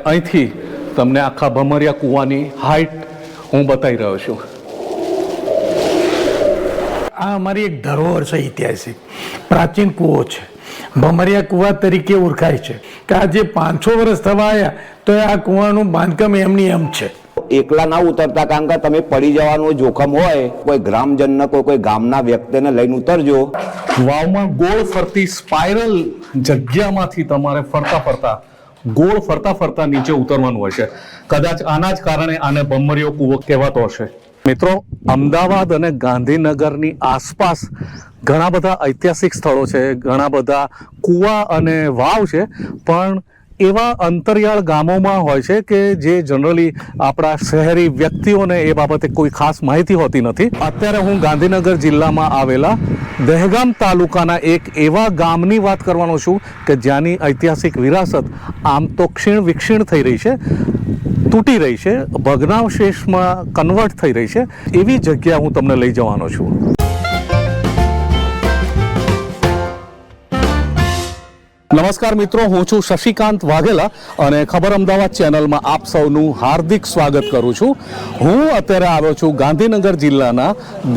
અહીંથી તમને આખા ભમરિયા કૂવાની હાઈટ હું બતાવી રહ્યો છું. આ અમારી એક ધરોહર છે ઐતિહાસિક. પ્રાચીન કૂવો છે. ભમરિયા કૂવા તરીકે ઓળખાય છે. કે આજે પાંચસો વર્ષ થવા આવ્યા તો આ કૂવાનું બાંધકામ એમની એમ છે. એકલા ના ઉતરતા કારણ કે તમે પડી જવાનું જોખમ હોય કોઈ ગ્રામજનને કોઈ કોઈ ગામના વ્યક્તિને લઈને ઉતરજો. વાવમાં ગોળ ફરતી સ્પાઇરલ જગ્યામાંથી તમારે ફરતા ફરતા ગોળ ફરતા ફરતા નીચે ઉતરવાનું છે. કદાચ આના જ કારણે આને ભમરિયો કૂવો કહેવાતો હશે. મિત્રો, અમદાવાદ અને ગાંધીનગરની આસપાસ ઘણા બધા ઐતિહાસિક સ્થળો છે, ઘણા બધા કૂવા અને વાવ છે, પણ એવા અંતરિયાળ ગામોમાં હોય છે કે જે જનરલી આપણા શહેરી વ્યક્તિઓને એ બાબતે કોઈ ખાસ માહિતી હોતી નથી. અત્યારે હું ગાંધીનગર જિલ્લામાં આવેલા દહેગામ તાલુકાના એક એવા ગામની વાત કરવાનો છું કે જ્યાંની ઐતિહાસિક વિરાસત આમ તો ક્ષીણ વિક્ષીણ થઈ રહી છે, તૂટી રહી છે, ભગ્નાવશેષમાં કન્વર્ટ થઈ રહી છે. એવી જગ્યા હું તમને લઈ જવાનો છું. નમસ્કાર મિત્રો, હું છું શશિકાંત વાઘેલા અને ખબર અમદાવાદ ચેનલમાં આપ સૌનું હાર્દિક સ્વાગત કરું છું. હું અત્યારે આવ્યો છું ગાંધીનગર જિલ્લાના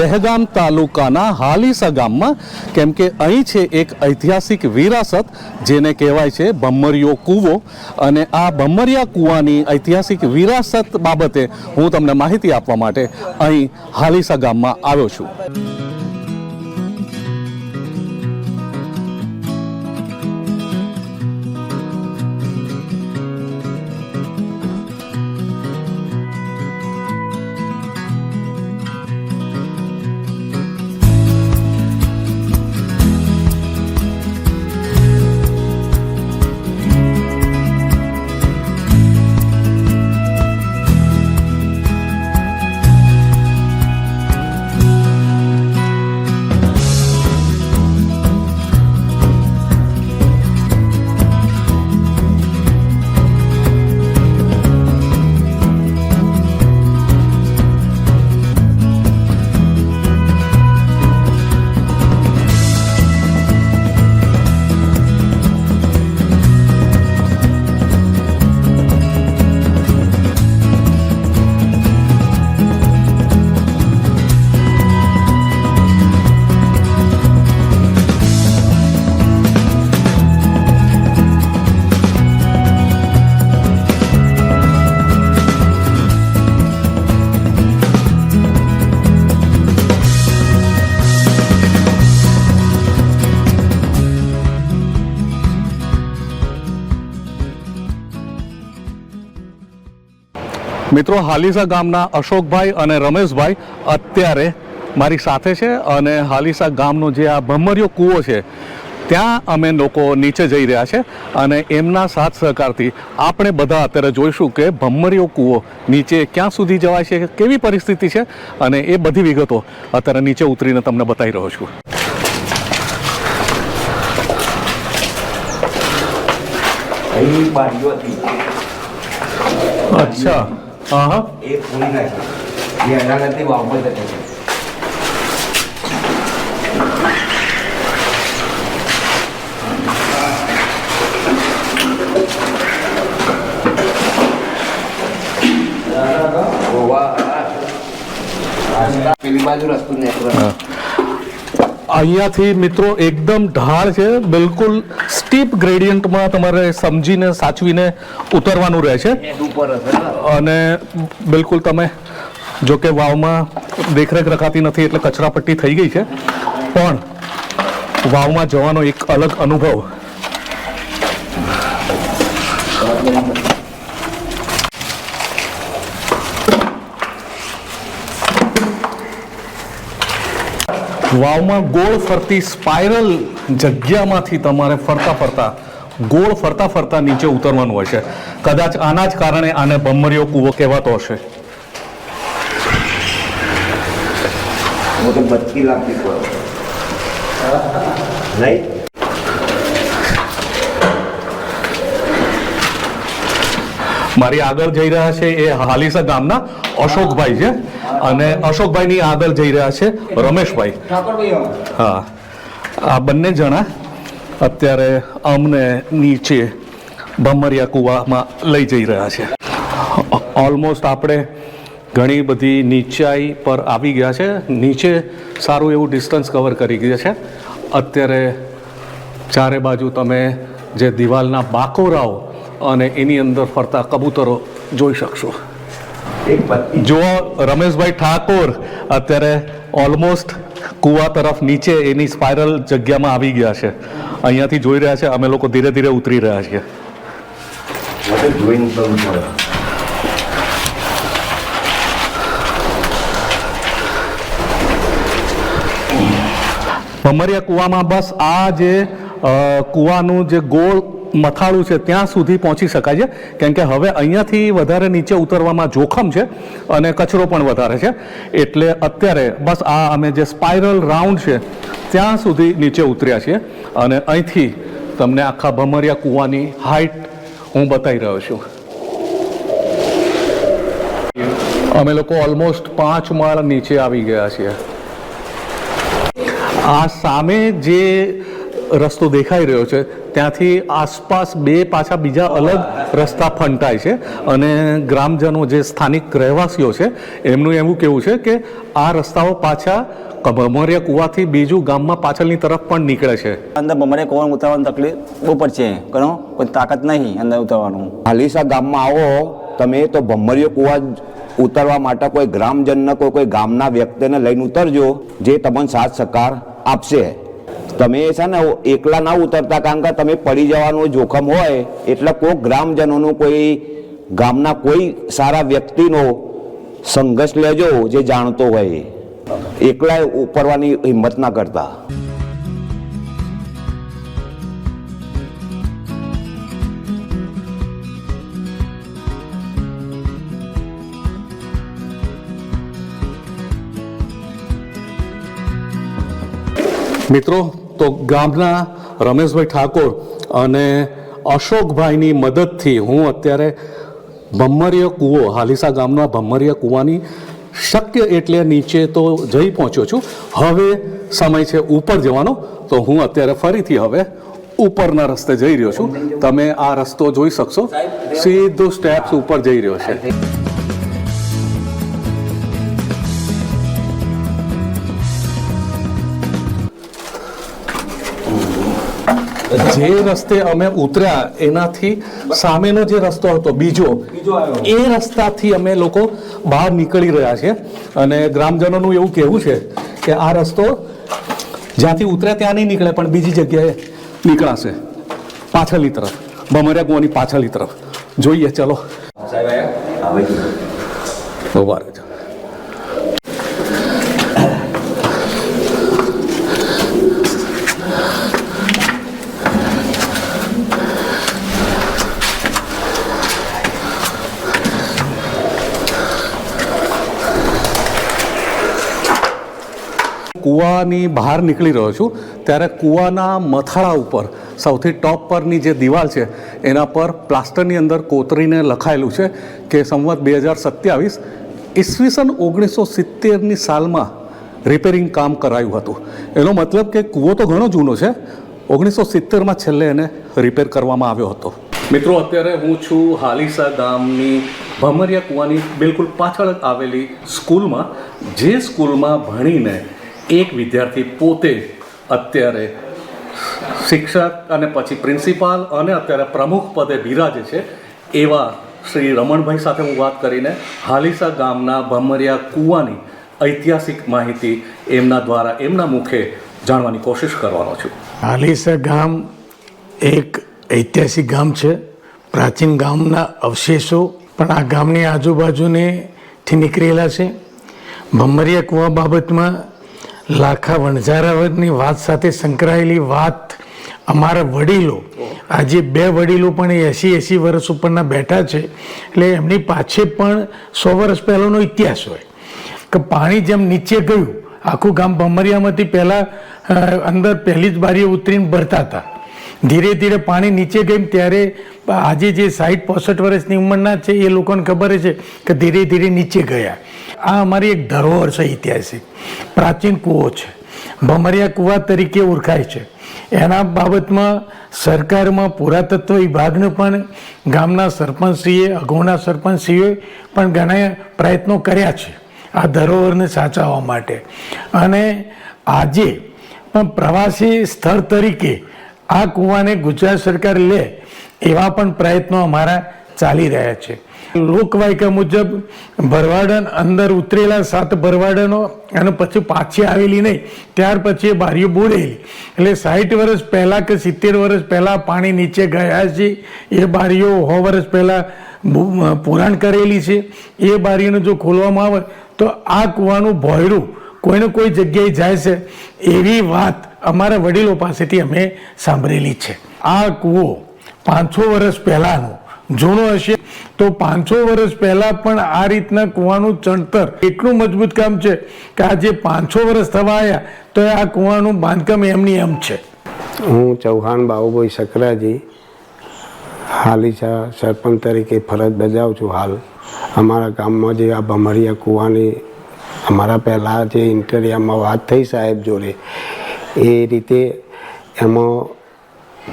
દહેગામ તાલુકાના હાલીસા ગામમાં. કેમ કે અહીં છે એક ઐતિહાસિક વિરાસત, જેને કહેવાય છે ભમરિયો કૂવો. અને આ ભમરિયા કૂવાની ઐતિહાસિક વિરાસત બાબતે હું તમને માહિતી આપવા માટે અહીં હાલીસા ગામમાં આવ્યો છું. મિત્રો હાલીસા ગામના અશોકભાઈ અને રમેશભાઈ અત્યારે મારી સાથે છે અને હાલીસા ગામનો જે આ ભમરિયો કૂવો છે ત્યાં અમે લોકો નીચે જઈ રહ્યા છે અને એમના સાથ સહકારથી આપણે બધા અત્યારે જોઈશું કે ભમરિયો કૂવો નીચે ક્યાં સુધી જવાય છે કેવી પરિસ્થિતિ છે અને એ બધી વિગતો અત્યારે નીચે ઉતરીને તમને બતાવી રહ્યો છું. અચ્છા. એ પૂરી નાખી એ એના નથી વાપર છે પેલી બાજુ અહીંયાથી મિત્રો એકદમ ઢાળ છે બિલકુલ સ્ટીપ ગ્રેડિયન્ટમાં તમારે સમજીને સાચવીને ઉતરવાનું રહે છે. અને બિલકુલ તમે જો કે વાવમાં દેખરેખ રખાતી નથી એટલે કચરાપટ્ટી થઈ ગઈ છે. પણ વાવમાં જવાનો એક અલગ અનુભવ. વાવમાં ગોળ ફરતી સ્પાઇરલ જગ્યામાંથી તમારે ફરતા ફરતા, ગોળ ફરતા ફરતા નીચે ઉતરવાનું છે. કદાચ આના જ કારણે આને ભમરિયો કૂવો કહેવાતો હશે. નહીં? મારી આગળ જઈ રહ્યા છે એ હાલીસા ગામના અશોકભાઈ છે. અને અશોકભાઈની આગળ જઈ રહ્યા છે રમેશભાઈ. હા. આ બંને જણા અત્યારે અમને નીચે ભમરિયા કૂવામાં લઈ જઈ રહ્યા છે. ઓલમોસ્ટ આપણે ઘણી બધી નીચાઈ પર આવી ગયા છે. નીચે સારું એવું ડિસ્ટન્સ કવર કરી ગયા છે. અત્યારે ચારે બાજુ તમે જે દિવાલના બાકોરાઓ અને એની અંદર ફરતા કબૂતરો જોઈ શકશો. જો રમેશભાઈ ઠાકોર અત્યારે ઓલમોસ્ટ કૂવા તરફ નીચે એની સ્પાઇરલ જગ્યામાં આવી ગયા છે. અહીંયાથી જોઈ રહ્યા છે અમે લોકો ધીરે ધીરે ઉતરી રહ્યા છીએ. ભમરિયા કૂવામાં બસ આ જે કૂવાનું જે ગોળ મથાળું છે, ત્યાં સુધી પહોંચી શકાય છે. કેમ કે હવે અહીંયાથી વધારે નીચે ઉતરવામાં જોખમ છે અને કચરો પણ વધારે છે. એટલે અત્યારે બસ આ અમે જે સ્પાઇરલ રાઉન્ડ છે, ત્યાં સુધી નીચે ઉતર્યા છીએ. અને અહીંથી તમને આખા ભમરિયા કૂવાની હાઈટ હું બતાવી રહ્યો છું. અમે લોકો ઓલમોસ્ટ પાંચ માળ નીચે આવી ગયા છીએ. આ સામે જે રસ્તો દેખાઈ રહ્યો છે. ત્યાંથી આસપાસ બે પાછા બીજા અલગ રસ્તા ફંટાય છે અને ગ્રામજનો જે સ્થાનિક રહેવાસીઓ છે એમનું એવું કેવું છે કે આ રસ્તાઓ પાછા કમરિયા કુવાથી બીજું ગામમાં પાછળની તરફ પણ નીકળે છે. અંદર બમરે કોણ ઉતારવાની તકલીફ બહુ પડશે. ઘણો કોઈ તાકાત નહીં અંદર ઉતારવાનું. હાલીસા ગામમાં આવો તમે તો ભમરિયો કુવા ઉતરવા માટે કોઈ ગ્રામજનને કોઈ કોઈ ગામના વ્યક્તિને લઈને ઉતરજો જે તમને સાથ સહકાર આપશે. તમે છે ને એકલા ના ઉતરતા કારણ કે તમે પડી જવાનું જોખમ હોય, એટલે કોઈ ગ્રામજનોનું કોઈ, ગામના કોઈ સારા વ્યક્તિનો સંઘર્ષ લેજો જે જાણતો હોય. એકલા ઉપરવાની હિંમત ના કરતા. મિત્રો તો ગામના રમેશભાઈ ઠાકોર અને અશોકભાઈની મદદથી હું અત્યારે ભમ્મરીય કૂવો, હાલીસા ગામના ભમ્મરીય કૂવાની શક્ય એટલે નીચે તો જઈ પહોંચ્યો છું. હવે સમય છે ઉપર જવાનો, તો હું અત્યારે ફરીથી હવે ઉપરના રસ્તે જઈ રહ્યો છું. તમે આ રસ્તો જોઈ શકશો. સીધું સ્ટેપ્સ ઉપર જઈ રહ્યો છે. જે રસ્તે અમે ઉતર્યા એનાથી સામેનો જે રસ્તો હતો બીજો એ રસ્તાથી અમે લોકો બહાર નીકળી રહ્યા છે અને ગ્રામજનોનું એવું કહેવું છે કે આ રસ્તો જ્યાંથી ઉતર્યા ત્યાં નહીં નીકળે પણ બીજી જગ્યાએ નીકળાશે. પાછળની તરફ બમરિયા કુવાની પાછળની તરફ. જોઈએ ચલો. ઊભા રહેજો. કૂવાની બહાર નીકળી રહ્યો છું, ત્યારે કૂવાના મથાળા ઉપર, સૌથી ટોપ પરની જે દિવાલ છે, એના પર પ્લાસ્ટરની અંદર કોતરીને લખાયેલું છે કે સંવત બે હજાર સત્યાવીસ, ઈસવીસન ઓગણીસો સિત્તેરની સાલમાં રિપેરિંગ કામ કરાયું હતું. એનો મતલબ કે કૂવો તો ઘણો જૂનો છે, ઓગણીસો સિત્તેરમાં છેલ્લે એને રિપેર કરવામાં આવ્યો હતો. મિત્રો, અત્યારે હું છું હાલીસા ગામની ભમરિયા કૂવાની, બિલકુલ પાછળ આવેલી સ્કૂલમાં, જે સ્કૂલમાં ભણીને એક વિદ્યાર્થી પોતે અત્યારે શિક્ષક અને પછી પ્રિન્સિપાલ અને અત્યારે પ્રમુખ પદે બિરાજે છે, એવા શ્રી રમણભાઈ સાથે હું વાત કરીને હાલીસા ગામના ભમરિયા કૂવાની ઐતિહાસિક માહિતી એમના દ્વારા એમના મુખે જાણવાની કોશિશ કરવાનો છું. હાલીસા ગામ એક ઐતિહાસિક ગામ છે. પ્રાચીન ગામના અવશેષો પણ આ ગામની આજુબાજુને થી નીકળેલા છે. ભમરિયા કૂવા બાબતમાં લાખા વણઝારાની વાત સાથે સંકળાયેલી વાત અમારા વડીલો, આજે બે વડીલો પણ એંસી એંસી વર્ષ ઉપરના બેઠા છે, એટલે એમની પાછે પણ સો વર્ષ પહેલાંનો ઇતિહાસ હોય. કે પાણી જેમ નીચે ગયું, આખું ગામ ભમરિયામાંથી પહેલાં અંદર પહેલી જ બારીએ ઉતરીને ભરતા હતા. ધીરે ધીરે પાણી નીચે ગયું ત્યારે આજે જે સાઠ પોસઠ વર્ષની ઉંમરના છે, એ લોકોને ખબર છે કે ધીરે ધીરે નીચે ગયા. આ અમારી એક ધરોહર છે ઐતિહાસિક. પ્રાચીન કૂવો છે. ભમરિયા કૂવા તરીકે ઓળખાય છે. એના બાબતમાં સરકારમાં પુરાતત્વ વિભાગને પણ ગામના સરપંચશ્રીએ, અગાઉના સરપંચશ્રીએ પણ ઘણા પ્રયત્નો કર્યા છે આ ધરોહરને સાચવવા માટે. અને આજે પણ પ્રવાસી સ્થળ તરીકે આ કૂવાને ગુજરાત સરકાર લે એવા પણ પ્રયત્નો અમારા ચાલી રહ્યા છે. લોકવાયકા મુજબ ભરવાડન અંદર ઉતરેલા સાત ભરવાડનો અને પછી પાછી આવેલી નહીં, ત્યાર પછી એ બારીઓ બોરેલી એટલે સાઠ વર્ષ પહેલાં કે સિત્તેર વર્ષ પહેલાં પાણી નીચે ગયા છે, એ બારીઓ સો વર્ષ પહેલાં પુરાણ કરેલી છે. એ બારીઓને જો ખોલવામાં આવે તો આ કૂવાનું ભોયરું કોઈને કોઈ જગ્યાએ જાય છે એવી વાત અમારા વડીલો પાસેથી અમે સાંભળેલી છે. આ કૂવો પાંચસો વર્ષ પહેલાંનો, જૂનો હશે તો પાંચસો વર્ષ પહેલાં પણ આ રીતના કૂવાનું ચણતર એટલું મજબૂત કામ છે કે આજે પાંચસો વર્ષ થવા આવ્યા તો આ કૂવાનું બાંધકામ એમની એમ છે. હું ચૌહાણ બાબુભાઈ સકરાજી હાલીસા સરપંચ તરીકે ફરજ બજાવું છું હાલ. અમારા ગામમાં જે આ ભમરિયા કૂવાની, અમારા પહેલાં જે ઇન્ટરિયામાં વાત થઈ સાહેબ જોડે એ રીતે એમાં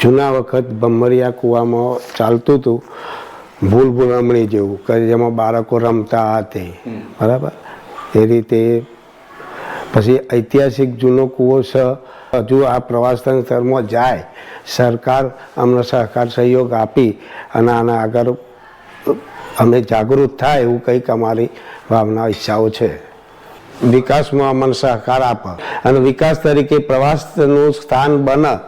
જૂના વખત ભમરિયા કૂવામાં ચાલતું હતું ભૂલ ભૂલમણી જેવું કે જેમાં બાળકો રમતા તે બરાબર? એ રીતે પછી ઐતિહાસિક જૂનો કૂવો છે હજુ આ પ્રવાસન સ્થળમાં જાય સરકાર અમને સહકાર સહયોગ આપી અને આના આગળ અમે જાગૃત થાય એવું કંઈક અમારી ભાવના ઈચ્છાઓ છે. વિકાસમાં અમને સહકાર આપે અને વિકાસ તરીકે પ્રવાસનું સ્થાન બને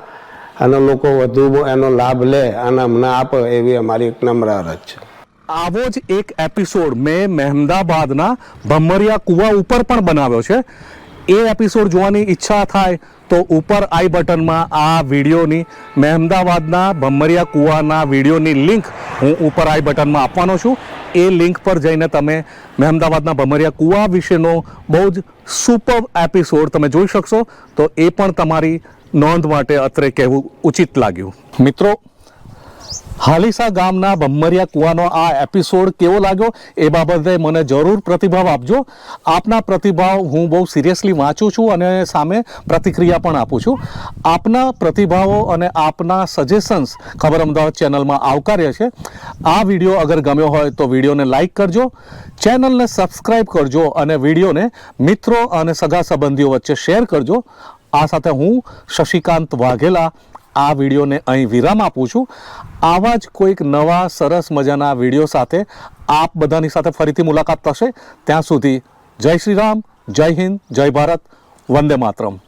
અને લોકો વધુ એનો લાભ લે અને અમને આપે એવી અમારી એક નમ્ર અરજ છે. આવો જ એક એપિસોડ મેં મહેમદાબાદના ભમરિયા કુવા ઉપર પણ બનાવ્યો છે. એ એપિસોડ જોવાની ઈચ્છા થાય તો ઉપર આઈ બટનમાં આ વિડીયોની મહેમદાવાદના ભમરિયા કુવાના વિડીયોની લિંક હું ઉપર આઈ બટનમાં આપવાનો છું. એ લિંક પર જઈને તમે મહેમદાવાદના ભમરિયા કુવા વિશેનો બહુ જ સુપર એપિસોડ તમે જોઈ શકશો. તો એ પણ તમારી નોંધ માટે અત્રે કહેવું ઉચિત લાગ્યું. મિત્રો હાલીસા ગામના ભમરિયા કુવાનો આ એપિસોડ કેવો લાગ્યો એ બાબતે મને જરૂર પ્રતિભાવ આપજો. આપના પ્રતિભાવ હું બહુ સિરિયસલી વાંચું છું અને સામે પ્રતિક્રિયા પણ આપું છું. આપના પ્રતિભાવો અને આપના સજેશન્સ ખબર અમદાવાદ ચેનલમાં આવકાર્ય છે. આ વીડિયો અગર ગમ્યો હોય તો વિડીયોને લાઇક કરજો, ચેનલને સબસ્ક્રાઈબ કરજો અને વિડીયોને મિત્રો અને સગા સંબંધીઓ વચ્ચે શેર કરજો. આ સાથે હું શશિકાંત વાઘેલા આ વિડીયોને અહીં વિરામ આપું છું. આવા જ કોઈક નવા સરસ મજાના વીડિયો સાથે આપ બધાની સાથે ફરીથી મુલાકાત થશે. ત્યાં સુધી જય શ્રી રામ, જય હિન્દ, જય ભારત, વંદે માતરમ.